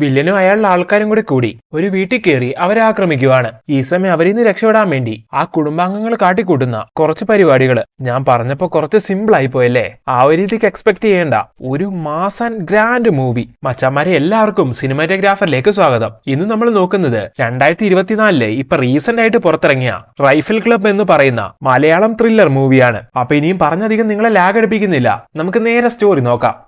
വില്ലനും അയാളുടെ ആൾക്കാരും കൂടി കൂടി ഒരു വീട്ടിൽ കയറി അവരെ ആക്രമിക്കുവാണ്. ഈ സമയം അവരിൽ നിന്ന് രക്ഷപ്പെടാൻ വേണ്ടി ആ കുടുംബാംഗങ്ങൾ കാട്ടിക്കൂട്ടുന്ന കുറച്ച് പരിപാടികൾ ഞാൻ പറഞ്ഞപ്പോ കുറച്ച് സിമ്പിൾ ആയി പോയല്ലേ? ആ ഒരു രീതിക്ക് എക്സ്പെക്ട് ചെയ്യേണ്ട ഒരു മാസ് ആൻഡ് ഗ്രാൻഡ് മൂവി. മച്ചാമാരെ എല്ലാവർക്കും സിനിമാറ്റോഗ്രാഫറിലേക്ക് സ്വാഗതം. ഇന്ന് നമ്മൾ നോക്കുന്നത് രണ്ടായിരത്തി ഇരുപത്തിനാലിൽ ഇപ്പൊ റീസെന്റ് ആയിട്ട് പുറത്തിറങ്ങിയ റൈഫിൾ ക്ലബ് എന്ന് പറയുന്ന മലയാളം ത്രില്ലർ മൂവിയാണ് അപ്പൊ ഇനിയും പറഞ്ഞധികം നിങ്ങളെ ലാഗ് അടുപ്പിക്കുന്നില്ല. നമുക്ക് നേരെ സ്റ്റോറി നോക്കാം.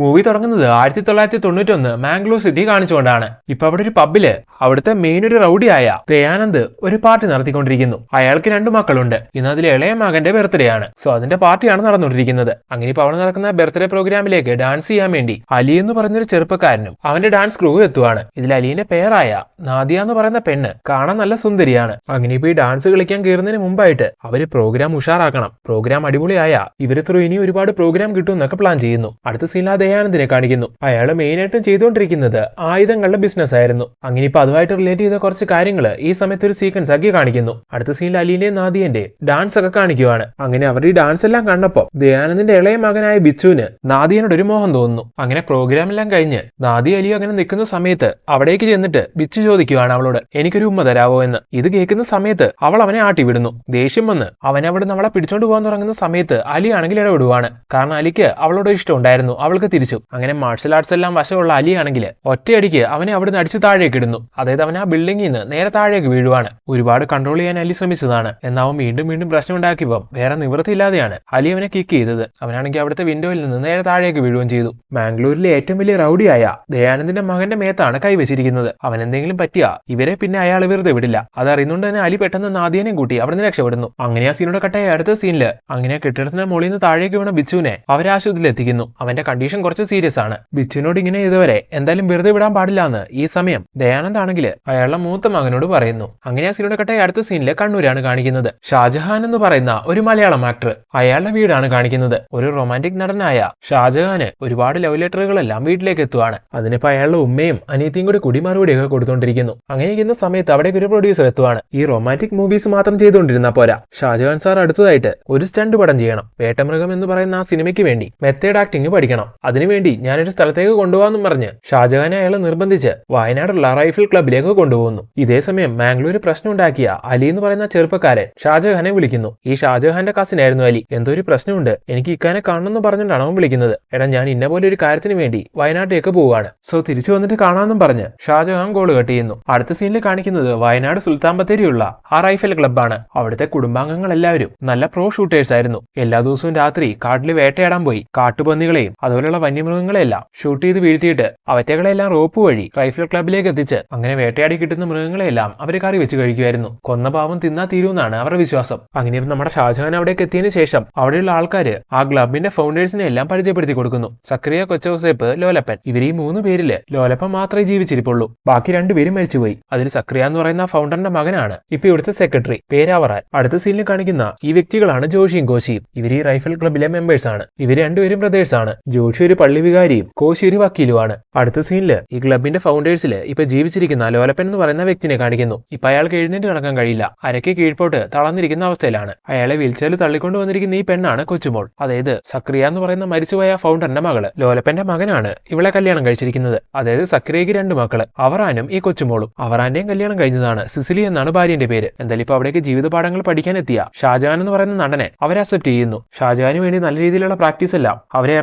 മൂവി തുടങ്ങുന്നത് ആയിരത്തി തൊള്ളായിരത്തി തൊണ്ണൂറ്റൊന്ന് മാംഗ്ലൂർ സിറ്റി കാണിച്ചുകൊണ്ടാണ്. ഇപ്പൊ അവിടെ ഒരു പബ്ബിൽ അവിടുത്തെ മെയിൻ ഒരു റൗഡിയായ ദയാനന്ദ് ഒരു പാർട്ടി നടത്തിക്കൊണ്ടിരിക്കുന്നു. അയാൾക്ക് രണ്ടു മക്കളുണ്ട്. ഇന്ന് അതിൽ ഇളയ മകന്റെ ബർത്ത്ഡേ ആണ്. സോ അതിന്റെ പാർട്ടിയാണ് നടന്നുകൊണ്ടിരിക്കുന്നത്. അങ്ങനെ ഇപ്പൊ അവിടെ നടക്കുന്ന ബർത്ത്ഡേ പ്രോഗ്രാമിലേക്ക് ഡാൻസ് ചെയ്യാൻ വേണ്ടി അലി എന്ന് പറഞ്ഞൊരു ചെറുപ്പക്കാരനും അവന്റെ ഡാൻസ് ക്രൂ എത്തുവാണ്. ഇതിൽ അലിന്റെ പേരായ നാദിയ എന്ന് പറയുന്ന പെണ്ണ് കാണാൻ നല്ല സുന്ദരിയാണ്. അങ്ങനെ ഇപ്പൊ ഈ ഡാൻസ് കളിക്കാൻ കയറുന്നതിന് മുമ്പായിട്ട് അവർ പ്രോഗ്രാം ഉഷാറാക്കണം. പ്രോഗ്രാം അടിപൊളിയായ ഇവർ ത്രൂ ഇനി ഒരുപാട് പ്രോഗ്രാം കിട്ടും എന്നൊക്കെ പ്ലാൻ ചെയ്യുന്നു. അടുത്ത സീനിൽ ദയാനന്ദിനെ കാണിക്കുന്നു. അയാൾ മെയിൻ ആയിട്ടും ചെയ്തുകൊണ്ടിരിക്കുന്നത് ആയുധങ്ങളുടെ ബിസിനസ് ആയിരുന്നു. അങ്ങനെ ഇപ്പൊ അതുമായിട്ട് റിലേറ്റ് ചെയ്ത കുറച്ച് കാര്യങ്ങൾ ഈ സമയത്ത് ഒരു സീക്വൻസ് ആക്കി കാണിക്കുന്നു. അടുത്ത സീനിൽ അലീന്റെയും നാദിയന്റെ ഡാൻസ് ഒക്കെ കാണിക്കുവാണ്. അങ്ങനെ അവർ ഈ ഡാൻസ് എല്ലാം കണ്ടപ്പോ ദയാനന്ദിന്റെ ഇളയ മകനായ ബിച്ചുവിന് നാദിയനോട് ഒരു മോഹം തോന്നുന്നു. അങ്ങനെ പ്രോഗ്രാം എല്ലാം കഴിഞ്ഞ് നാദി അലിയോ അങ്ങനെ നിൽക്കുന്ന സമയത്ത് അവിടേക്ക് ചെന്നിട്ട് ബിച്ചു ചോദിക്കുവാണ് അവളോട് എനിക്കൊരു ഉമ്മ തരാവോ എന്ന്? ഇത് കേൾക്കുന്ന സമയത്ത് അവൾ അവനെ ആട്ടി വിടുന്നു ദേഷ്യം വന്ന് അവൻ അവിടെ അവളെ പിടിച്ചോണ്ട് പോകാൻ തുടങ്ങുന്ന സമയത്ത് അലി ആണെങ്കിൽ ഇടപെടുവാണ്. കാരണം അലിക്ക് അവളോട് ഇഷ്ടം ഉണ്ടായിരുന്നു. അവൾക്ക് തിരിച്ചു. അങ്ങനെ മാർഷൽ ആർട്സ് എല്ലാം വശമുള്ള അലിയാണെങ്കിൽ ഒറ്റയടിക്ക് അവനെ അവിടുന്ന് അടിച്ച് താഴേക്ക് ഇടുന്നു. അതായത് അവൻ ആ ബിൽഡിംഗിൽ നിന്ന് നേരെ താഴേക്ക് വീഴുവാണ്. ഒരുപാട് കൺട്രോൾ ചെയ്യാൻ അലി ശ്രമിച്ചതാണ്. എന്നാൽ അവൻ വീണ്ടും വീണ്ടും പ്രശ്നം ഉണ്ടാക്കിയപ്പോൾ വേറെ നിവൃത്തിയില്ലാതെയാണ് അലി അവനെ കിക്ക് ചെയ്തത്. അവനാണെങ്കിൽ അവിടുത്തെ വിൻഡോയിൽ നിന്ന് നേരെ താഴേക്ക് വീഴുകയും ചെയ്തു. മാംഗ്ലൂരിലെ ഏറ്റവും വലിയ റൌഡിയായ ദയാനന്ദിന്റെ മകന്റെ മേത്താണ് കൈവച്ചിരിക്കുന്നത്. അവൻ എന്തെങ്കിലും പറ്റിയ ഇവരെ പിന്നെ അയാൾ വെറുതെ വിടില്ല. അതറിയുന്നുണ്ട് തന്നെ അലി പെട്ടെന്ന് നാദിയനെ കൂട്ടി അവിടെ നിന്ന് രക്ഷപ്പെടുന്നു. അങ്ങനെ ആ സീനോട് കട്ടായ അടുത്ത സീനിൽ അങ്ങനെ കെട്ടിടത്തിന്റെ മുകളിൽ നിന്ന് താഴേക്ക് വീണ ബിച്ചുവിനെ അവരെ ആശുപത്രിയിൽ എത്തിക്കുന്നു. അവന്റെ കണ്ടീഷൻ കുറച്ച് സീരിയസ് ആണ്. ബിച്ചുവിനോട് ഇങ്ങനെ ഇതുവരെ എന്തായാലും വെറുതെ വിടാൻ പാടില്ല എന്ന് ഈ സമയം ദയാനന്ദ് ആണെങ്കിൽ അയാളുടെ മൂത്ത മകനോട് പറയുന്നു. അങ്ങനെ ആ സീനോട് കട്ടെ അടുത്ത സീനിലെ കണ്ണൂരാണ് കാണിക്കുന്നത്. ഷാജഹാൻ എന്ന് പറയുന്ന ഒരു മലയാളം ആക്ടർ അയാളുടെ വീടാണ് കാണിക്കുന്നത്. ഒരു റൊമാന്റിക് നടനായ ഷാജഹാന് ഒരുപാട് ലവ് ലെറ്ററുകളെല്ലാം വീട്ടിലേക്ക് എത്തുവാണ്. അതിനിപ്പോ അയാളുടെ ഉമ്മയും അനിയത്തിയും കൂടി കുടി മറുപടിയൊക്കെ കൊടുത്തോണ്ടിരിക്കുന്നു. അങ്ങനെ ഇരിക്കുന്ന സമയത്ത് അവിടെ ഒരു പ്രൊഡ്യൂസർ എത്തുവാണ്. ഈ റൊമാന്റിക് മൂവീസ് മാത്രം ചെയ്തുകൊണ്ടിരുന്ന പോരാ. ഷാജഹാൻ സാർ അടുത്തതായിട്ട് ഒരു സ്റ്റണ്ട് പടം ചെയ്യണം. വേട്ടമൃഗം എന്ന് പറയുന്ന ആ സിനിമയ്ക്ക് വേണ്ടി മെത്തേഡ് ആക്ടിങ് പഠിക്കണം. അതിനുവേണ്ടി ഞാനൊരു സ്ഥലത്തേക്ക് കൊണ്ടുപോകാമെന്നും പറഞ്ഞ് ഷാജഹാനെ അയാളെ നിർബന്ധിച്ച് വയനാടുള്ള റൈഫിൾ ക്ലബിലേക്ക് കൊണ്ടുപോകുന്നു. ഇതേ സമയം മാംഗ്ലൂര് പ്രശ്നം ഉണ്ടാക്കിയ അലി എന്ന് പറയുന്ന ചെറുപ്പക്കാരൻ ഷാജഹാനെ വിളിക്കുന്നു. ഈ ഷാജഹാന്റെ കസിനായിരുന്നു അലി. എന്തോ ഒരു പ്രശ്നമുണ്ട്. എനിക്ക് ഇക്കാനെ കാണണമെന്ന് പറഞ്ഞിട്ടാണ് അവൻ വിളിക്കുന്നത്. എടാ ഞാൻ ഇന്ന പോലെ ഒരു കാര്യത്തിന് വേണ്ടി വയനാട്ടിലേക്ക് പോവുകയാണ്. സോ തിരിച്ചു വന്നിട്ട് കാണാമെന്നും പറഞ്ഞ് ഷാജഹാൻ ഗോൾ കട്ട് ചെയ്യുന്നു. അടുത്ത സീനിൽ കാണിക്കുന്നത് വയനാട് സുൽത്താൻ ബത്തേരിയുള്ള ആ റൈഫിൾ ക്ലബ്ബാണ് അവിടുത്തെ കുടുംബാംഗങ്ങൾ എല്ലാവരും നല്ല പ്രോ ഷൂട്ടേഴ്സ് ആയിരുന്നു. എല്ലാ ദിവസവും രാത്രി കാട്ടിൽ വേട്ടയാടാൻ പോയി. കാട്ടുപന്നികളെയും അതുപോലെയുള്ള വന്യമൃഗങ്ങളെല്ലാം ഷൂട്ട് ചെയ്ത് വീഴ്ത്തിയിട്ട് അവറ്റകളെല്ലാം റോപ്പ് വഴി റൈഫിൾ ക്ലബിലേക്ക് എത്തിച്ച് അങ്ങനെ വേട്ടയാടി കിട്ടുന്ന മൃഗങ്ങളെല്ലാം അവർ കറി വെച്ച് കഴിക്കുമായിരുന്നു. കൊന്ന പാവം തിന്നാ തീരുമെന്നാണ് അവരുടെ വിശ്വാസം. അങ്ങനെ നമ്മുടെ ഷാജഹാൻ അവിടേക്ക് എത്തിയതിനു ശേഷം അവിടെയുള്ള ആൾക്കാർ ആ ക്ലബിന്റെ ഫൗണ്ടേഴ്സിനെ എല്ലാം പരിചയപ്പെടുത്തി കൊടുക്കുന്നു. സക്രിയ കൊച്ചോസേപ്പ് ലോലപ്പൻ ഇതിൽ ഈ മൂന്ന് പേരിൽ ലോലപ്പൻ മാത്രമേ ജീവിച്ചിരിപ്പുള്ളൂ. ബാക്കി രണ്ടുപേരും മരിച്ചുപോയി. അതിൽ സക്രിയ എന്ന് പറയുന്ന ഫൗണ്ടറിന്റെ മകനാണ് ഇപ്പൊ ഇവിടുത്തെ സെക്രട്ടറി പേരാവറാൻ. അടുത്ത സീനിൽ കാണിക്കുന്ന ഈ വ്യക്തികളാണ് ജോഷിയും കോശിയും. ഇവർ ഈ റൈഫിൾ ക്ലബിലെ മെമ്പേഴ്സ് ആണ്. ഇവർ രണ്ടുപേരും ബ്രദേഴ്സ് ആണ്. ജോഷി ഒരു പള്ളി വികാരിയും കോശി ഒരു വക്കീലുമാണ്. അടുത്ത സീനിൽ ഈ ക്ലബിന്റെ ഫൗണ്ടേഴ്സിൽ ഇപ്പൊ ജീവിച്ചിരിക്കുന്ന ലോലപ്പൻ എന്ന് പറയുന്ന വ്യക്തിനെ കാണിക്കുന്നു. ഇപ്പൊ അയാൾക്ക് എഴുന്നേറ്റ് നടക്കാൻ കഴിയില്ല. അരയ്ക്ക് കീഴ്പോട്ട് തളർന്നിരിക്കുന്ന അവസ്ഥയിലാണ്. അയാളെ വീൽചെയറിൽ തള്ളിക്കൊണ്ട് വന്നിരിക്കുന്ന ഈ പെണ്ണാണ് കൊച്ചുമോൾ. അതായത് സക്രിയ എന്ന് പറയുന്ന മരിച്ചുപോയ ഫൗണ്ടറിന്റെ മകൾ. ലോലപ്പന്റെ മകനാണ് ഇവളെ കല്യാണം കഴിച്ചിരിക്കുന്നത്. അതായത് സക്രിയക്ക് രണ്ട് മക്കൾ. അവറാനും ഈ കൊച്ചുമോളും. അവറാന്റെയും കല്യാണം കഴിഞ്ഞതാണ് സിസിലി എന്നാണ് ഭാര്യന്റെ പേര്. എന്തായാലും ഇപ്പൊ അവിടേക്ക് ജീവിതപാഠങ്ങൾ പഠിക്കാൻ എത്തിയ ഷാജാൻ എന്ന് പറയുന്ന നടനെ അവരെ അക്സെപ്റ്റ് ചെയ്യുന്നു. ഷാജഹാന് വേണ്ടി നല്ല രീതിയിലുള്ള പ്രാക്ടീസ് എല്ലാം അവരെ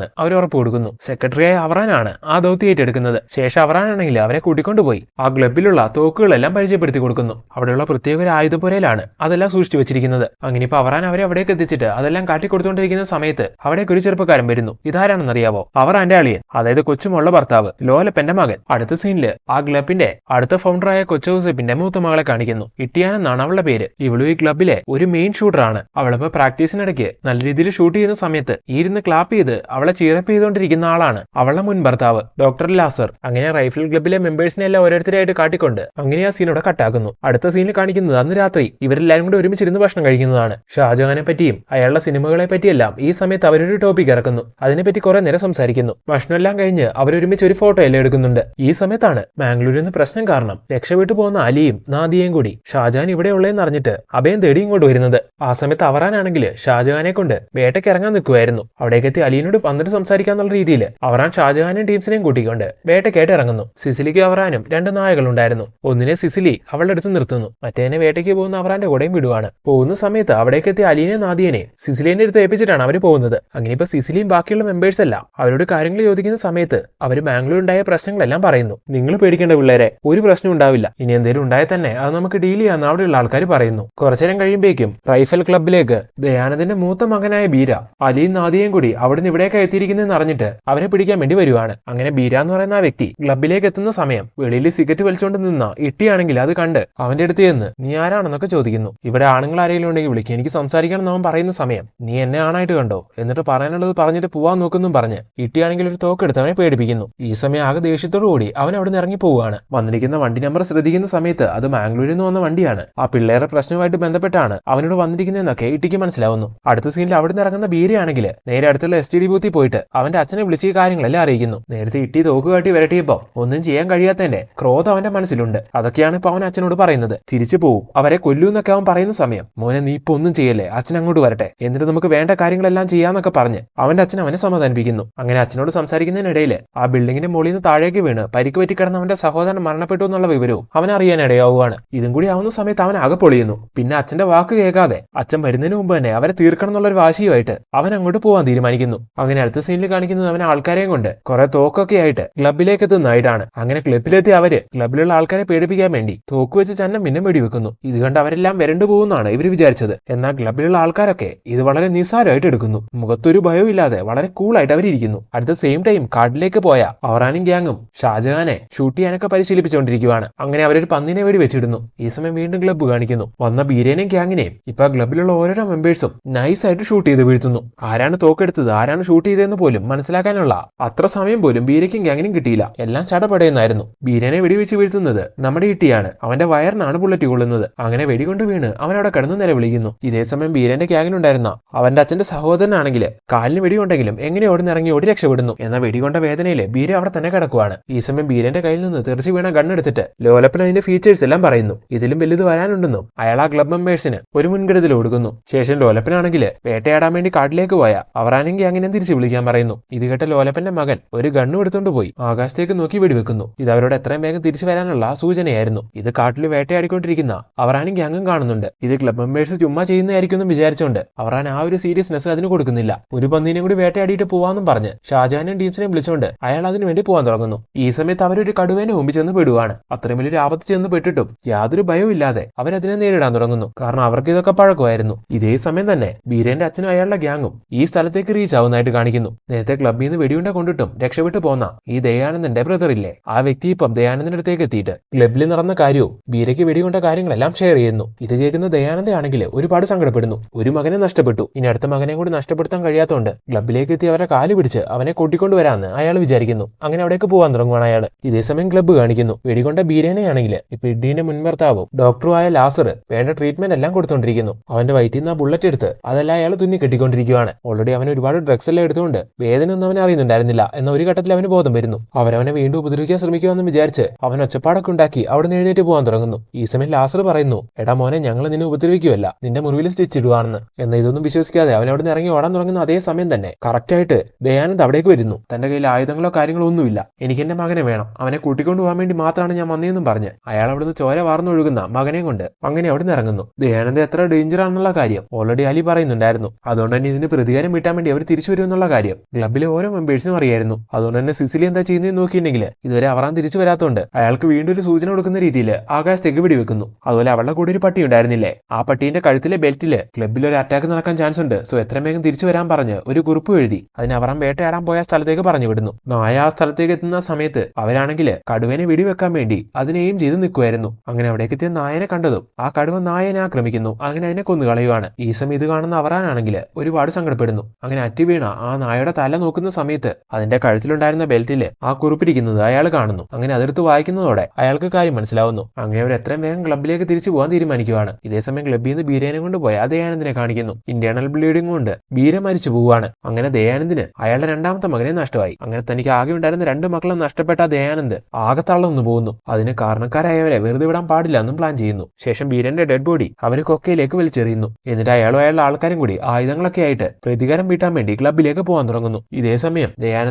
ഏർപ്പാടാക്കിക്കൊള്ളാന്ന് അവർ ഉറപ്പ് കൊടുക്കുന്നു. സെക്രട്ടറിയായ അവറാനാണ് ആ ദൗത്യം ഏറ്റെടുക്കുന്നത്. ശേഷം അവറാനാണെങ്കിൽ അവരെ കൂട്ടിക്കൊണ്ടുപോയി. ആ ക്ലബിലുള്ള തോക്കുകളെല്ലാം പരിചയപ്പെടുത്തി കൊടുക്കുന്നു. അവിടെയുള്ള പ്രത്യേക ഒരു ആയുധപുരയിലാണ് അതെല്ലാം സൂക്ഷിച്ചു വെച്ചിരിക്കുന്നത്. അങ്ങനെ ഇപ്പൊ അവറാൻ അവരെ അവിടേക്ക് എത്തിച്ചിട്ട് അതെല്ലാം കാട്ടിക്കൊടുത്തുകൊണ്ടിരിക്കുന്ന സമയത്ത് അവിടേക്ക് ഒരു ചെറുപ്പക്കാരൻ വരുന്നു. ഇതാരാണെന്നറിയാവോ? അവർ എന്റെ അളിയൻ അതായത് കൊച്ചുമുള്ള ഭർത്താവ് ലോലപ്പന്റെ മകൻ. അടുത്ത സീനിൽ ആ ക്ലബിന്റെ അടുത്ത ഫൗണ്ടറായ കൊച്ചോസെപ്പിന്റെ മൂത്ത മകളെ കാണിക്കുന്നു. ഇട്ടിയാൻ എന്നാണ് അവളുടെ പേര്. ഇവളും ഈ ക്ലബിലെ ഒരു മെയിൻ ഷൂട്ടറാണ്. അവളിപ്പോ പ്രാക്ടീസിനിടയ്ക്ക് നല്ല രീതിയിൽ ഷൂട്ട് ചെയ്യുന്ന സമയത്ത് ഇരുന്ന് ക്ലാപ്പ് ചെയ്ത് അവളെ ചീറപ്പ് ചെയ്തുകൊണ്ടിരിക്കുന്ന ആളാണ്. അവളുടെ മുൻ ഭർത്താവ് ഡോക്ടർ ലാസർ. അങ്ങനെ റൈഫിൾ ക്ലബിലെ മെമ്പേഴ്സിനെ എല്ലാം ഓരോരുത്തരായിട്ട് കാട്ടിക്കൊണ്ട് അങ്ങനെ ആ സീനോടെ കട്ടാക്കുന്നു. അടുത്ത സീനിൽ കാണിക്കുന്നത് അന്ന് രാത്രി ഇവരെല്ലാരും കൂടി ഒരുമിച്ചിരുന്ന് ഭക്ഷണം കഴിക്കുന്നതാണ്. ഷാജഹാനെ പറ്റിയും അയാളുടെ സിനിമകളെ പറ്റിയെല്ലാം ഈ സമയത്ത് അവരൊരു ടോപ്പിക് ഇറക്കുന്നു. അതിനെപ്പറ്റി കുറെ നേരം സംസാരിക്കുന്നു. ഭക്ഷണമെല്ലാം കഴിഞ്ഞ് അവരൊരുമിച്ച് ഒരു ഫോട്ടോ എല്ലാം എടുക്കുന്നുണ്ട്. ഈ സമയത്താണ് മാംഗ്ലൂരിൽ നിന്ന് പ്രശ്നം കാരണം രക്ഷപ്പെട്ടു പോകുന്ന അലിയും നാദിയയും കൂടി ഷാജഹാൻ ഇവിടെ ഉള്ളതെന്ന് അറിഞ്ഞിട്ട് അഭയം തേടി ഇങ്ങോട്ട് വരുന്നത്. ആ സമയത്ത് അവറാനാണെങ്കിൽ ഷാജഹാനെ കൊണ്ട് വേട്ടയ്ക്ക് ഇറങ്ങാൻ നിൽക്കുമായിരുന്നു അവിടേക്കെത്തി അലിയനോട് വന്നിട്ട് സംസാരിക്കാന്നുള്ള രീതിയിൽ അവറാൻ ഷാജഹാനും ടീംസിനെയും കൂട്ടിക്കൊണ്ട് വേട്ടയ്ക്കായിട്ട് ഇറങ്ങുന്നു. സിസിലിക്കും അവറാനും രണ്ട് നായകളുണ്ടായിരുന്നു. ഒന്നിനെ സിസിലി അവളുടെ അടുത്ത് നിർത്തുന്നു. മറ്റേനെ വേട്ടയ്ക്ക് പോകുന്ന അവറാന്റെ കൂടെയും വിടുവാണ്. പോകുന്ന സമയത്ത് അവിടേക്ക് എത്തിയ അലീനെ നാദിയനെ സിസിലിന്റെ അടുത്ത് ഏൽപ്പിച്ചിട്ടാണ് അവർ പോകുന്നത്. അങ്ങനെ ഇപ്പൊ സിസിലിയും ബാക്കിയുള്ള മെമ്പേഴ്സ് എല്ലാം അവരോട് കാര്യങ്ങൾ ചോദിക്കുന്ന സമയത്ത് അവർ ബാംഗ്ലൂർ ഉണ്ടായ പ്രശ്നങ്ങളെല്ലാം പറയുന്നു. നിങ്ങൾ പേടിക്കേണ്ട പിള്ളേരെ ഒരു പ്രശ്നം ഉണ്ടാവില്ല. ഇനി എന്തെങ്കിലും ഉണ്ടായാൽ തന്നെ അത് നമുക്ക് ഡീൽ ചെയ്യാമെന്ന് അവിടെയുള്ള ആൾക്കാർ പറയുന്നു. കുറച്ചുനേരം കഴിയുമ്പോഴേക്കും റൈഫൽ ക്ലബിലേക്ക് ദയാനന്ദന്റെ മൂത്ത മകനായ ബീര അലിയും നാദിയും കൂടി അവിടുന്ന് ഇവിടേക്ക് എത്തിയിരിക്കുന്നതെന്ന് അറിഞ്ഞിട്ട് അവരെ പിടിക്കാൻ വേണ്ടി വരുവാണ്. അങ്ങനെ ബീര എന്ന് പറയുന്ന ആ വ്യക്തി ക്ലബിലേക്ക് എത്തുന്ന സമയം വെളിയിൽ സിഗരറ്റ് വലിച്ചുകൊണ്ട് നിന്ന ഇട്ടിയാണെങ്കിൽ അത് കണ്ട് അവന്റെ അടുത്ത് ചെന്ന് നീ ആരാണെന്നൊക്കെ ചോദിക്കുന്നു. ഇവിടെ ആണുങ്ങൾ ആരെങ്കിലും ഉണ്ടെങ്കിൽ വിളിക്കും. എനിക്ക് സംസാരിക്കണം എന്നവൻ പറയുന്ന സമയം നീ എന്നെ ആണായിട്ട് കണ്ടോ? എന്നിട്ട് പറയാനുള്ളത് പറഞ്ഞിട്ട് പോവാൻ നോക്കുന്നും പറഞ്ഞ് ഇട്ടിയാണെങ്കിൽ ഒരു തോക്കെടുത്ത് അവനെ പേടിപ്പിക്കുന്നു. ഈ സമയം ആകെ ദേഷ്യത്തോടു കൂടി അവൻ അവിടെ നിന്ന് ഇറങ്ങി പോവുകയാണ്. വന്നിരിക്കുന്ന വണ്ടി നമ്പർ ശ്രദ്ധിക്കുന്ന സമയത്ത് അത് മാംഗ്ലൂരിൽ നിന്ന് വന്ന വണ്ടിയാണ്. ആ പിള്ളേരെ പ്രശ്നവുമായിട്ട് ബന്ധപ്പെട്ടാണ് അവനോട് വന്നിരിക്കുന്നതെന്നൊക്കെ ഇട്ടിക്ക് മനസ്സിലാവുന്നു. അടുത്ത സീനിൽ അവിടെ നിന്ന് ഇറങ്ങുന്ന ബീരയാണെങ്കിൽ നേരെ അടുത്തുള്ള എസ് ടി ഡി ബൂത്തിൽ പോയിട്ട് അവന്റെ അച്ഛനെ വിളിച്ച് ഈ കാര്യങ്ങളെല്ലാം അറിയിക്കുന്നു. നേരത്തെ ഇട്ടി തോക്ക് കാട്ടി വരട്ടിയപ്പോ ഒന്നും ചെയ്യാൻ കഴിയാത്തതിന്റെ ക്രോധം അവന്റെ മനസ്സിലുണ്ട്. അതൊക്കെയാണ് ഇപ്പൊ അവൻ അച്ഛനോട് പറയുന്നത്. തിരിച്ചു പോവും. അവരെ കൊല്ലൂന്നൊക്കെ അവൻ പറയുന്ന സമയം. മോനെ നീ ഇപ്പൊ ഒന്നും ചെയ്യല്ലേ? അച്ഛൻ അങ്ങോട്ട് വരട്ടെ. എന്നിട്ട് നമുക്ക് വേണ്ട കാര്യങ്ങളെല്ലാം ചെയ്യാന്നൊക്കെ പറഞ്ഞ് അവന്റെ അച്ഛൻ അവനെ സമാധാനിപ്പിക്കുന്നു. അങ്ങനെ അച്ഛനോട് സംസാരിക്കുന്നതിനിടയിൽ ആ ബിൽഡിങ്ങിന്റെ മുകളിൽ നിന്ന് താഴേക്ക് വീണ് പരിക്ക് പറ്റി അവന്റെ സഹോദരൻ മരണപ്പെട്ടു എന്നുള്ള വിവരവും അവൻ അറിയാനിടയാവുകയാണ്. ഇതും കൂടി ആവുന്ന സമയത്ത് അവൻ ആകെ പൊളിയുന്നു. പിന്നെ അച്ഛന്റെ വാക്ക് കേൾക്കാതെ അച്ഛൻ വരുന്നതിന് മുമ്പ് തന്നെ അവരെ തീർക്കണം എന്നുള്ള ഒരു വാശിയുമായിട്ട് അവൻ അങ്ങോട്ട് പോകാൻ തീരുമാനിക്കുന്നു. അങ്ങനെ അടുത്ത സീനിൽ കാണിക്കുന്നത് അവൻ ആൾക്കാരെയും കൊണ്ട്. കുറെ തോക്കൊക്കെ ആയിട്ട് ക്ലബിലേക്ക് എത്തുന്നതായിട്ടാണ് അങ്ങനെ ക്ലബിലെത്തി അവർ ക്ലബിലുള്ള ആൾക്കാരെ പേടിപ്പിക്കാൻ വേണ്ടി തോക്ക് വെച്ച് ചന്നം പിന്നെ വെടിവെക്കുന്നു. ഇത് കണ്ട് അവരെല്ലാം വരണ്ടു പോകുന്നാണ് ഇവർ വിചാരിച്ചത്. എന്നാൽ ക്ലബിലുള്ള ആൾക്കാരൊക്കെ ഇത് വളരെ നിസ്സാരമായിട്ട് എടുക്കുന്നു. മുഖത്തൊരു ഭയവും ഇല്ലാതെ വളരെ കൂളായിട്ട് അവരിയ്ക്കുന്നു അടുത്ത സെയിം ടൈം കാട്ടിലേക്ക് പോയ ഔറാനും ഗ്യാങ്ങും ഷാജഹാനെ ഷൂട്ട് ചെയ്യാനൊക്കെ പരിശീലിപ്പിച്ചുകൊണ്ടിരിക്കുകയാണ് അങ്ങനെ അവരൊരു പന്നിനെ വേടി വെച്ചിടുന്നു ഈ സമയം വീണ്ടും ക്ലബ്ബ് കാണിക്കുന്നു. വന്ന ബീരേനെയും ഗ്യാങ്ങിനെയും ഇപ്പൊ ക്ലബിലുള്ള ഓരോരോ മെമ്പേഴ്സും നൈസായിട്ട് ഷൂട്ട് ചെയ്ത് വീഴ്ത്തുന്നു. ആരാണ് തോക്കെടുത്തത്? ആരാണ് ഷൂട്ട് ചെയ്തതെന്ന് പോലും മനസ്സിലാക്കാനുള്ള അത്ര സമയം പോലും ബീരയ്ക്കും ഗ്യാങ്ങിനും കിട്ടിയില്ല. എല്ലാം ചടപടയെന്നായിരുന്നു. ബീരനെ വെടിവെച്ച് വീഴ്ത്തുന്നത് നമ്മുടെ ഇട്ടിയാണ്. അവന്റെ വയറിനാണ് ബുള്ളറ്റ് കൊള്ളുന്നത്. അങ്ങനെ വെടികൊണ്ട് വീണ് അവൻ അവിടെ കിടന്നു നിലവിളിക്കുന്നു. ഇതേ സമയം ബീരന്റെ ഗ്യാങ്ങിനുണ്ടായിരുന്ന അവന്റെ അച്ഛന്റെ സഹോദരനാണെങ്കിൽ കാലിന് വെടിയുണ്ടെങ്കിലും എങ്ങനെ ഓടി ഇറങ്ങി ഓടി രക്ഷപ്പെടുന്നു എന്ന വെടികൊണ്ട വേദനയിൽ ബീര അവിടെ തന്നെ കിടക്കുവാണ്. ഈ സമയം ബീരന്റെ കയ്യിൽ നിന്ന് തെറിച്ച് വീണ ഗണ്ണെടുത്തിട്ട് ലോലപ്പൻ അതിന്റെ ഫീച്ചേഴ്സ് എല്ലാം പറയുന്നു. ഇതിലും വലുത് വരാനുണ്ടെന്നും അയാൾ ആ ക്ലബ് മെമ്പേഴ്സിന് ഒരു മുൻകരുതൽ കൊടുക്കുന്നു ശേഷം ലോലപ്പനാണെങ്കിൽ വേട്ടയാടാൻ വേണ്ടി കാട്ടിലേക്ക് പോയ അവരാണെങ്കിൽ അങ്ങനെ തിരിച്ചു വിളിക്കാൻ പറയുന്നു. ഇത് കേട്ട ലോലപ്പന്റെ മകൻ ഒരു ഗണ്ണു എടുത്തുകൊണ്ട് പോയി. ആകാശത്തേക്ക് നോക്കി വെടിവെക്കുന്നു. ഇത് അവരോട് എത്രയും വേഗം തിരിച്ചു വരാനുള്ള സൂചനയായിരുന്നു. ഇത് കാട്ടിൽ വേട്ടയാടിക്കൊണ്ടിരിക്കുന്ന അവറാനും ഗ്യാങ്ങും കാണുന്നുണ്ട്. ഇത് ക്ലബ് മെമ്പേഴ്സ് ചുമ്മാ ചെയ്യുന്നതായിരിക്കും വിചാരിച്ചുകൊണ്ട് അവറാൻ ആ ഒരു സീരിയസ്നെസ് അതിന് കൊടുക്കുന്നില്ല. ഒരു പന്നീനെ കൂടി വേട്ടയാടിയിട്ട് പോവാന്നും പറഞ്ഞ് ഷാജഹാനും ടീംസിനെ വിളിച്ചുകൊണ്ട് അയാൾ അതിനു വേണ്ടി പോകാൻ തുടങ്ങുന്നു. ഈ സമയത്ത് അവരൊരു കടുവേനെ മുമ്പിൽ ചെന്ന് പെടുവാണ്. അത്രയും വലിയൊരു ആപത്ത് ചെന്ന് പെട്ടിട്ടും യാതൊരു ഭയവും ഇല്ലാതെ അവരതിനെ നേരിടാൻ തുടങ്ങുന്നു. കാരണം അവർക്ക് ഇതൊക്കെ പഴക്കമായിരുന്നു. ഇതേ സമയം തന്നെ ബീരേന്റെ അച്ഛനും അയാളുടെ ഗ്യാങ്ങും ഈ സ്ഥലത്തേക്ക് റീച്ച് ആവുന്നതായിട്ട് കാണിക്കുന്നു. നേരത്തെ ക്ലബിൽ നിന്ന് വെടിയുണ്ട കൊണ്ടിട്ടും രക്ഷപ്പെട്ടു പോന്ന ഈ ദയാനന്ദന്റെ ബ്രദർ ഇല്ലേ? ആ വ്യക്തി ഇപ്പം ദയാനന്ദന്റെ അടുത്തേക്ക് എത്തിയിട്ട് ക്ലബിൽ നടന്ന കാര്യവും ബീരയ്ക്ക് വെടികൊണ്ട കാര്യങ്ങളെല്ലാം ഷെയർ ചെയ്യുന്നു. ഇത് കേൾക്കുന്ന ദയാനന്ദയാണെങ്കിൽ ഒരുപാട് സങ്കടപ്പെടുന്നു. ഒരു മകനെ നഷ്ടപ്പെട്ടു. ഇനി അടുത്ത മകനെ കൂടി നഷ്ടപ്പെടുത്താൻ കഴിയാത്തതുകൊണ്ട് ക്ലബിലേക്ക് എത്തി അവരെ കാൽ പിടിച്ച് അവനെ കൂട്ടിക്കൊണ്ടുവരാമെന്ന് അയാൾ വിചാരിക്കുന്നു. അങ്ങനെ അവിടേക്ക് പോകാൻ തുടങ്ങുവാണ് അയാൾ ഇതേസമയം ക്ലബ്ബ് കാണിക്കുന്നു. വെടികൊണ്ട ബീരേനെയാണെങ്കിൽ ഇപ്പൊ ഇഡ്ഡീന്റെ മുൻഭർത്താവും ഡോക്ടറുമായ ലാസർ വേണ്ട ട്രീറ്റ്മെന്റ് എല്ലാം കൊടുത്തോണ്ടിരിക്കുന്നു. അവന്റെ വയറ്റിൽ നിന്ന് ആ ബുള്ളറ്റ് എടുത്ത് അതെല്ലാം അയാൾ തുന്നി കെട്ടിക്കൊണ്ടിരിക്കുകയാണ് ഓൾറെഡി അവൻ ഒരുപാട് ഡ്രഗ്സ് എല്ലാം എടുത്തുകൊണ്ട് വേദന ഒന്നും അവൻ അറിയുന്നുണ്ടായിരുന്നില്ല. എന്ന ഒരു ഘട്ടത്തിൽ അവന് ബോധം വരുന്നു. അവരവനെ വീണ്ടും ഉപദ്രവിക്കാൻ ശ്രമിക്കുമെന്ന് വിചാരിച്ച് അവൻ ഒച്ചപ്പാടൊക്കെ ഉണ്ടാക്കി അവിടെ നിന്ന് എഴുന്നേറ്റ് പോകാൻ തുടങ്ങുന്നു. ഈ സമയം ലാസർ പറയുന്നു എടാ മോനെ ഞങ്ങൾ നിന്നെ ഉപദ്രവിക്കുമല്ല നിന്റെ മുറിവിൽ സ്റ്റിച്ച് ഇടുവാണെന്ന് എന്ന ഇതൊന്നും വിശ്വസിക്കാതെ അവൻ അവിടെ നിന്ന് ഇറങ്ങി ഓടാൻ തുടങ്ങുന്ന അതേ സമയം തന്നെ കറക്റ്റ് ആയിട്ട് ദയാനന്ദ് അവിടേക്ക് വരുന്നു. തന്റെ കയ്യിൽ ആയുധങ്ങളോ കാര്യങ്ങളോ ഒന്നുമില്ല. എനിക്ക് എന്റെ മകനെ വേണം. അവനെ കൂട്ടിക്കൊണ്ടു പോകാൻ വേണ്ടി മാത്രമാണ് ഞാൻ വന്നതെന്നും പറഞ്ഞ് അയാൾ അവിടുന്ന് ചോര വാർന്നൊഴുകുന്ന മകനെ കൊണ്ട് അങ്ങനെ അവിടെ നിന്ന് ഇറങ്ങുന്നു. ദയാനന്ദ് എത്ര ഡേഞ്ചർ ആണെന്നുള്ള കാര്യം ഓൾറെഡി അലി പറയുന്നുണ്ടായിരുന്നു. അതുകൊണ്ട് തന്നെ ഇതിന് പ്രതികാരം വീട്ടാൻ വേണ്ടി അവർ തിരിച്ചു വരുമെന്നുള്ള കാര്യം. ക്ലബിലെ ഓരോ മെമ്പേഴ്സിനും അറിയായിരുന്നു. അതുകൊണ്ട് തന്നെ സിസിലി എന്താ ചെയ്യുന്നതെന്ന് നോക്കിയിട്ടുണ്ടെങ്കിൽ ഇതുവരെ അവറാൻ തിരിച്ചു വരാത്തോണ്ട് അയാൾക്ക് വീണ്ടും ഒരു സൂചന കൊടുക്കുന്ന രീതിയിൽ ആകാശത്തേക്ക് വെടിവെക്കുന്നു അതുപോലെ അവളുടെ കൂടെ ഒരു പട്ടി ഉണ്ടായിരുന്നില്ലേ? ആ പട്ടീന്റെ കഴുത്തിലെ ബെൽറ്റിൽ ക്ലബിൽ ഒരു അറ്റാക്ക് നടക്കാൻ ചാൻസ് ഉണ്ട്. സോ എത്ര വേഗം തിരിച്ചു വരാൻ പറഞ്ഞ് ഒരു കുറിപ്പ് എഴുതി. അതിന് അവറാൻ വേട്ടയാടാൻ പോയ സ്ഥലത്തേക്ക് പറഞ്ഞു വിടുന്നു. നായ ആ സ്ഥലത്തേക്ക് എത്തുന്ന സമയത്ത് അവരാണെങ്കിൽ കടുവനെ വെടിവെക്കാൻ വേണ്ടി അതിനെയും ചെയ്ത് നിൽക്കുമായിരുന്നു അങ്ങനെ അവിടേക്ക് എത്തിയ നായനെ കണ്ടതും ആ കടുവ നായനെ ആക്രമിക്കുന്നു. അങ്ങനെ അതിനെ കൊന്നുകളയുവാണ്. ഈ സമയം ഇത് കാണുന്ന അവറാനാണെങ്കിൽ ഒരുപാട് സങ്കടപ്പെടുന്നു. അങ്ങനെ അറ്റി വീണ ആ നായയുടെ തല നോക്കുന്ന സമയത്ത് അതിന്റെ കഴുത്തിലുണ്ടായിരുന്ന ബെൽറ്റിൽ ആ കുറിപ്പിരിക്കുന്നത് അയാൾ കാണുന്നു. അങ്ങനെ അതെടുത്ത് വായിക്കുന്നതോടെ അയാൾക്ക് കാര്യം മനസ്സിലാവുന്നു. അങ്ങനെ അവർ എത്രയും വേഗം ക്ലബിലേക്ക് തിരിച്ചു പോകാൻ തീരുമാനിക്കുവാണ് ഇതേസമയം ക്ലബിൽ നിന്ന് ബീരേനെ കൊണ്ട് പോയ ദയാനന്ദിനെ കാണിക്കുന്നു. ഇന്റേണൽ ബ്ലീഡിംഗ് കൊണ്ട് ബീര മരിച്ചു പോവുകയാണ്. അങ്ങനെ ദയാനന്ദിന് അയാളുടെ രണ്ടാമത്തെ മകനെ നഷ്ടമായി. അങ്ങനെ തനിക്ക് ആകെ ഉണ്ടായിരുന്ന രണ്ട് മക്കളും നഷ്ടപ്പെട്ട ദയാനന്ദ് ആകെ തളർന്നു പോകുന്നു. അതിന് കാരണക്കാരായവരെ വെറുതെ വിടാൻ പാടില്ല എന്നും പ്ലാൻ ചെയ്യുന്നു. ശേഷം ബീരന്റെ ഡെഡ് ബോഡി അവർ കൊക്കയിലേക്ക് വലിച്ചെറിയുന്നു. എന്നിട്ട് അയാളും അയാളുടെ ആൾക്കാരും കൂടി ആയുധങ്ങളൊക്കെ ആയിട്ട് പ്രതികാരം വീട്ടാൻ വേണ്ടി ക്ലബിലേക്ക് ക്ലബിലേക്ക് പോകാൻ തുടങ്ങുന്നു. ഇതേ സമയം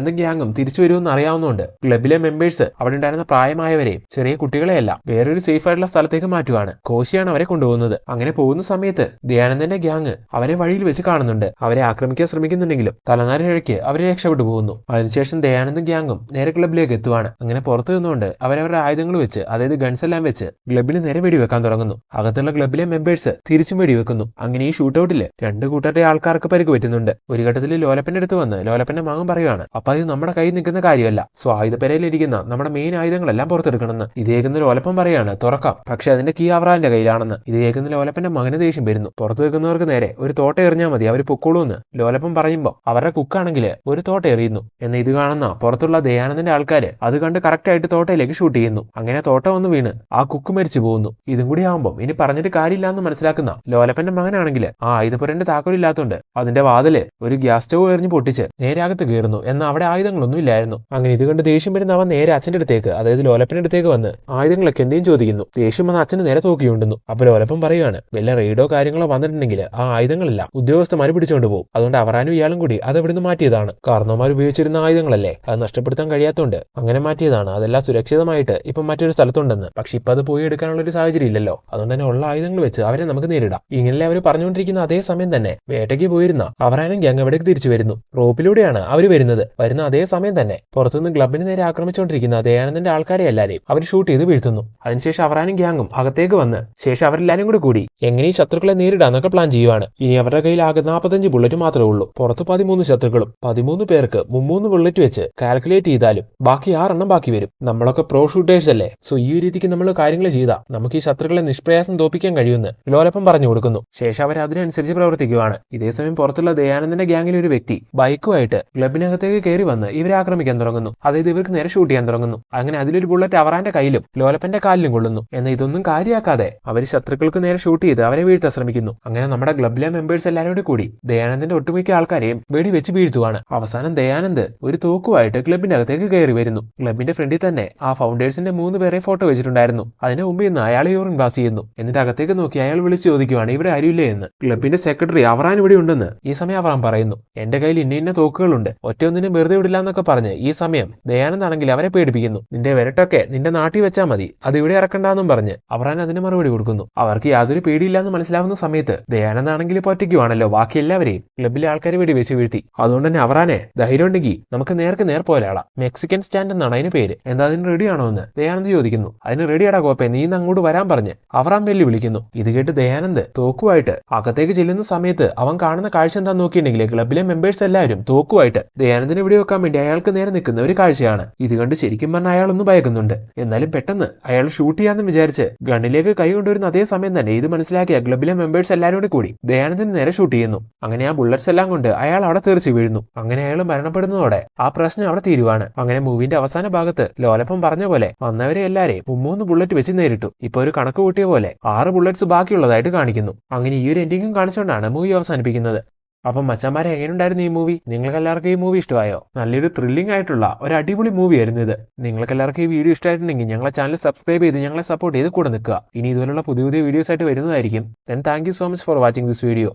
ഗ്യാങ്ങും തിരിച്ചു വരുമെന്ന് അറിയാവുന്നതുകൊണ്ട് ക്ലബിലെ മെമ്പേഴ്സ് അവിടെ ഉണ്ടായിരുന്ന പ്രായമായവരെയും ചെറിയ കുട്ടികളെയല്ല വേറൊരു സേഫ് ആയിട്ടുള്ള സ്ഥലത്തേക്ക് മാറ്റുവാണ്. കോശിയാണ് അവരെ കൊണ്ടുപോകുന്നത്. അങ്ങനെ പോകുന്ന സമയത്ത് ദയാനന്ദന്റെ ഗ്യാങ് അവരെ വഴിയിൽ വെച്ച് കാണുന്നുണ്ട്. അവരെ ആക്രമിക്കാൻ ശ്രമിക്കുന്നുണ്ടെങ്കിലും തലനാരിഴയ്ക്ക് അവരെ രക്ഷപ്പെട്ടു പോകുന്നു. അതിനുശേഷം ദയാനന്ദും ഗ്യാങ്ങും നേരെ ക്ലബിലേക്ക് എത്തുവാണ്. അങ്ങനെ പുറത്തു നിന്നുകൊണ്ട് അവരവരുടെ ആയുധങ്ങൾ വെച്ച് അതായത് ഗൺസ് എല്ലാം വെച്ച് ക്ലബിന് നേരെ വെടിവെക്കാൻ തുടങ്ങുന്നു. അകത്തുള്ള ക്ലബിലെ മെമ്പേഴ്സ് തിരിച്ചും വെടിവെക്കുന്നു. അങ്ങനെ ഈ ഷൂട്ടൌട്ടിൽ രണ്ട് കൂട്ടരുടെ ആൾക്കാർക്ക് പരിക്ക് പറ്റുന്നുണ്ട്. ഒരു ഘട്ടത്തിൽ ലോലപ്പന്റെ അടുത്ത് വന്ന് ലോലപ്പന്റെ മകൻ പറയുവാണ് അപ്പൊ അത് നമ്മുടെ കയ്യിൽ നിൽക്കുന്ന കാര്യമല്ല. സോ ആയുധപ്പേരയിലിരിക്കുന്ന നമ്മുടെ മെയിൻ ആയുധങ്ങളെല്ലാം പുറത്തെടുക്കണമെന്ന്. ഇത് കേൾക്കുന്ന ലോലപ്പൻ പറയാണ് തുറക്കാം. പക്ഷെ അതിന്റെ കീ അവറാന്റെ കയ്യിലാണെന്ന്. ഇത് കേൾക്കുന്ന ലോലപ്പന്റെ മകന് ദേഷ്യം വരുന്നു. പുറത്തു നിൽക്കുന്നവർക്ക് നേരെ ഒരു തോട്ട എറിഞ്ഞാൽ മതി അവർ പൊക്കോളൂന്ന് ലോലപ്പൻ പറയുമ്പോൾ അവരുടെ കുക്കാണെങ്കിൽ ഒരു തോട്ട എറിയുന്നു. എന്ന് ഇത് കാണുന്ന പുറത്തുള്ള ദയാനന്ദന്റെ ആൾക്കാര് അത് കണ്ട് കറക്റ്റ് ആയിട്ട് തോട്ടയിലേക്ക് ഷൂട്ട് ചെയ്യുന്നു. അങ്ങനെ തോട്ട വന്ന് വീണ് ആ കുക്ക് മരിച്ചു പോകുന്നു. ഇതും കൂടി ആവുമ്പോൾ ഇനി പറഞ്ഞിട്ട് കാര്യമില്ല എന്ന് മനസ്സിലാക്കുന്ന ലോലപ്പന്റെ മകനാണെങ്കിൽ ആ ആയുധപുരന്റെ താക്കോലില്ലാത്തോണ്ട് അതിന്റെ വാതിൽ ഒരു ഗ്യാസ് സ്റ്റവ് എറിഞ്ഞ് പൊട്ടിച്ച് നേരെ അകത്ത് കയറുന്നു. എന്നാൽ അവിടെ ആയുധങ്ങളൊന്നും ഇല്ലായിരുന്നു. അങ്ങനെ ഇത് കണ്ട് ദേഷ്യം വരുന്ന അവൻ നേരെ അച്ഛന്റെ അടുത്തേക്ക് അതായത് ലോലപ്പന്റെ അടുത്തേക്ക് വന്ന് ആയുധങ്ങളൊക്കെ എന്തെങ്കിലും ചോദിക്കുന്നു. ദേഷ്യം വന്ന് അച്ഛന് നേരെ തോക്കിയുണ്ടെന്നു. അപ്പോൾ ലോലപ്പൻ പറയുകയാണ് വല്ല റെയ്ഡോ കാര്യങ്ങളോ വന്നിട്ടുണ്ടെങ്കിൽ ആ ആയുധങ്ങളല്ല ഉദ്യോഗസ്ഥന്മാർ പിടിച്ചുകൊണ്ട് പോകും. അതുകൊണ്ട് അവറാനും ഇയാളും കൂടി അത് ഇവിടുന്ന് മാറ്റിയതാണ്. കാരണവന്മാർ ഉപയോഗിച്ചിരുന്ന ആയുധങ്ങളല്ലേ? അത് നഷ്ടപ്പെടുത്താൻ കഴിയാത്തോണ്ട് അങ്ങനെ മാറ്റിയതാണ്. അതെല്ലാം സുരക്ഷിതമായിട്ട് ഇപ്പം മറ്റൊരു സ്ഥലത്തുണ്ടെന്ന്. പക്ഷെ ഇപ്പൊ അത് പോയി എടുക്കാനുള്ള ഒരു സാഹചര്യം ഇല്ലല്ലോ. അതുകൊണ്ട് തന്നെ ഉള്ള ആയുധങ്ങൾ വെച്ച് അവരെ നമുക്ക് നേരിടാം. ഇങ്ങനെ അവർ പറഞ്ഞുകൊണ്ടിരിക്കുന്ന അതേ സമയം തന്നെ വേട്ടയ്ക്ക് പോയിരുന്ന അവരാനും ഗ്യാങ് എവിടേക്ക് തിരിച്ചു വരുന്നു. റോപ്പിലൂടെയാണ് അവർ വരുന്നത്. വരുന്ന അതേ സമയം തന്നെ പുറത്തുനിന്ന് ക്ലബിന് നേരെ ആക്രമിച്ചുകൊണ്ടിരിക്കുന്ന ദയാനന്ദന്റെ ആൾക്കാരെ എല്ലാവരെയും അവർ ഷൂട്ട് ചെയ്ത് വീഴ്ത്തുന്നു. അതിനുശേഷം അവരാനും ഗ്യാങ്ങും അകത്തേക്ക് വന്ന് ശേഷം അവരെല്ലാരും കൂടി കൂടി. എങ്ങനെ ഈ ശത്രുക്കളെ നേരിടാന്നൊക്കെ പ്ലാൻ ചെയ്യുവാണ്. ഇനി അവരുടെ കയ്യിൽ ആകെ നാൽപ്പത്തഞ്ച് ബുള്ളറ്റ് മാത്രമേ ഉള്ളൂ. പുറത്ത് പതിമൂന്ന് ശത്രുക്കളും പതിമൂന്ന് പേർക്ക് മുമ്മൂന്ന് ബുള്ളറ്റ് വെച്ച് കാൽക്കുലേറ്റ് ചെയ്താലും ബാക്കി ആറെണ്ണം ബാക്കി വരും. നമ്മളൊക്കെ പ്രോ ഷൂട്ടേഴ്സ് അല്ലേ? സോ ഈ രീതിക്ക് നമ്മൾ കാര്യങ്ങൾ ചെയ്താൽ നമുക്ക് ഈ ശത്രുക്കളെ നിഷ്പ്രയാസം തോപ്പിക്കാൻ കഴിയുമെന്ന് ലോലപ്പം പറഞ്ഞു കൊടുക്കുന്നു. ശേഷം അവർ അതിനനുസരിച്ച് പ്രവർത്തിക്കുവാണ്. ഇതേസമയം പുറത്തുള്ള ദയാനന്ദന്റെ ഗ്യാങ്ങിലെ ഒരു വ്യക്തി ബൈക്കുമായിട്ട് ക്ലബിനകത്തേക്ക് കയറി വന്ന് ഇവരെ ആക്രമിക്കാൻ തുടങ്ങുന്നു. അതായത് ഇവർക്ക് നേരെ ഷൂട്ട് ചെയ്യാൻ തുടങ്ങുന്നു. അങ്ങനെ അതിലൊരു ബുള്ളറ്റ് അവറാന്റെ കയ്യിലും ലോലപ്പന്റെ കാലിലും കൊള്ളുന്നു. എന്ന ഇതൊന്നും കാര്യമാക്കാതെ അവർ ശത്രുക്കൾക്ക് നേരെ ഷൂട്ട് ചെയ്ത് അവരെ വീഴ്ത്താൻ ശ്രമിക്കുന്നു. അങ്ങനെ നമ്മുടെ ക്ലബിലെ മെമ്പേഴ്സ് എല്ലാവരും കൂടി ദയാനന്ദന്റെ ഒട്ടുമിക്ക ആൾക്കാരെയും വെടി വെച്ച് വീഴ്ത്തുവാണ്. അവസാനം ദയാനന്ദ് ഒരു തോക്കുമായിട്ട് ക്ലബിന്റെ അകത്തേക്ക് കയറി വരുന്നു. ക്ലബിന്റെ ഫ്രണ്ടിൽ തന്നെ ആ ഫൗണ്ടേഴ്സിന്റെ മൂന്ന് പേരെ ഫോട്ടോ വെച്ചിട്ടുണ്ടായിരുന്നു. അതിന് മുമ്പ് ഇന്ന് അയാൾ യൂറിൻ പാസ് ചെയ്യുന്നു. എന്നിട്ട് അകത്തേക്ക് നോക്കി അയാൾ വിളിച്ചു ചോദിക്കുവാണ് ഇവിടെ ആരുമില്ലേ? എന്ന്. ക്ലബിന്റെ സെക്രട്ടറി അവറാൻ ഇവിടെ ഉണ്ടെന്ന് ഈ സമയം അവറാൻ പറയുന്നു. എന്റെ കയ്യിൽ ഇന്ന ഇന്ന തോക്കുകളുണ്ട്. ഒറ്റ ഒന്നിനും വെറുതെ വിടില്ല എന്നൊക്കെ പറഞ്ഞ് ഈ സമയം ദയാനന്ദാണെങ്കിൽ അവരെ പേടിപ്പിക്കുന്നു. നിന്റെ വിരട്ടൊക്കെ നിന്റെ നാട്ടിൽ വെച്ചാൽ മതി. അത് ഇവിടെ ഇറക്കണ്ടെന്നും പറഞ്ഞ് അവറാൻ അതിന് മറുപടി കൊടുക്കുന്നു. അവർക്ക് യാതൊരു പേടിയില്ലാന്ന് മനസ്സിലാവുന്ന സമയത്ത് ദയാനന്ദാണെങ്കിൽ ഒറ്റയ്ക്കുവാണല്ലോ. ബാക്കി എല്ലാവരെയും ക്ലബിലെ ആൾക്കാർ വെടി വെച്ച് വീഴ്ത്തി. അതുകൊണ്ട് തന്നെ അവറാനെ ധൈര്യം ഉണ്ടെങ്കിൽ നമുക്ക് നേർക്ക് നേർ പോലെയാളാം മെക്സിക്കൻ സ്റ്റാൻഡ് എന്നാണ് അതിന് പേര്. എന്താ അതിന് റെഡി ആണോ എന്ന് ദയാനന്ദ് ചോദിക്കുന്നു. അതിന് റെഡിയാടാ കോപ്പെ നീ ഇന്ന് അങ്ങോട്ട് വരാൻ പറഞ്ഞ് അവറാൻ വെല്ലു വിളിക്കുന്നു ഇത് കേട്ട് ദയാനന്ദ് തോക്കുമായിട്ട് അകത്തേക്ക് ചെല്ലുന്ന സമയത്ത് അവൻ കാണുന്ന കാഴ്ച എന്താ നോക്കിയിട്ടുണ്ടെങ്കിൽ ക്ലബിലെ മെമ്പേഴ്സ് എല്ലാവരും തോക്കുമായിട്ട് ദയാനന്ദനെ ഇവിടെ വെക്കാൻ വേണ്ടി അയാൾക്ക് നേരെ നിൽക്കുന്ന ഒരു കാഴ്ചയാണ്. ഇത് കണ്ട് ശരിക്കും പറഞ്ഞാൽ അയാൾ ഒന്ന് ഭയക്കുന്നുണ്ട്. എന്നാലും പെട്ടെന്ന് അയാൾ ഷൂട്ട് ചെയ്യാന്ന് വിചാരിച്ച് ഗണ്ണിലേക്ക് കൈ കൊണ്ടുവരുന്ന അതേ സമയം തന്നെ ഇത് മനസ്സിലാക്കിയ ക്ലബിലെ മെമ്പേഴ്സ് എല്ലാവരും കൂടി കൂടി ദയാനന്ദൻ നേരെ ഷൂട്ട് ചെയ്യുന്നു. അങ്ങനെ ആ ബുള്ളറ്റ്സ് എല്ലാം കൊണ്ട് അയാൾ അവിടെ തെറിച്ച് വീഴുന്നു. അങ്ങനെ അയാൾ മരണപ്പെടുന്നതോടെ ആ പ്രശ്നം അവിടെ തീരുവാണ്. അങ്ങനെ മൂവിന്റെ അവസാന ഭാഗത്ത് ലോലപ്പം പറഞ്ഞ പോലെ വന്നവരെ എല്ലാരെയും മുമ്മൂന്ന് ബുള്ളറ്റ് വെച്ച് നേരിട്ടു. ഇപ്പൊ ഒരു കണക്ക് കൂട്ടിയ പോലെ ആറ് ബുള്ളറ്റ്സ് ബാക്കിയുള്ളതായിട്ട് കാണിക്കുന്നു. അങ്ങനെ ഈ ഒരു എൻഡിങ്ങും കാണിച്ചുകൊണ്ടാണ് മൂവി അവസാനിപ്പിക്കുന്നത്. അപ്പം മച്ചാന്മാരെ എങ്ങനെയുണ്ടായിരുന്നു ഈ മൂവി നിങ്ങൾക്ക് എല്ലാവർക്കും ഈ മൂവി ഇഷ്ടമായോ? നല്ലൊരു ത്രില്ലിംഗ് ആയിട്ടുള്ള ഒരു അടിപൊളി മൂവി ആയിരുന്നു ഇത്. നിങ്ങൾക്ക് എല്ലാവർക്കും ഈ വീഡിയോ ഇഷ്ടമായിട്ടുണ്ടെങ്കിൽ ഞങ്ങളെ ചാനൽ സബ്സ്ക്രൈബ് ചെയ്ത് ഞങ്ങളെ സപ്പോർട്ട് ചെയ്ത് കൂടെ നിൽക്കുക. ഇനി ഇതുപോലുള്ള പുതിയ പുതിയ വീഡിയോസ് ആയിട്ട് വരുന്നതായിരിക്കും. Then thank so much for watching this video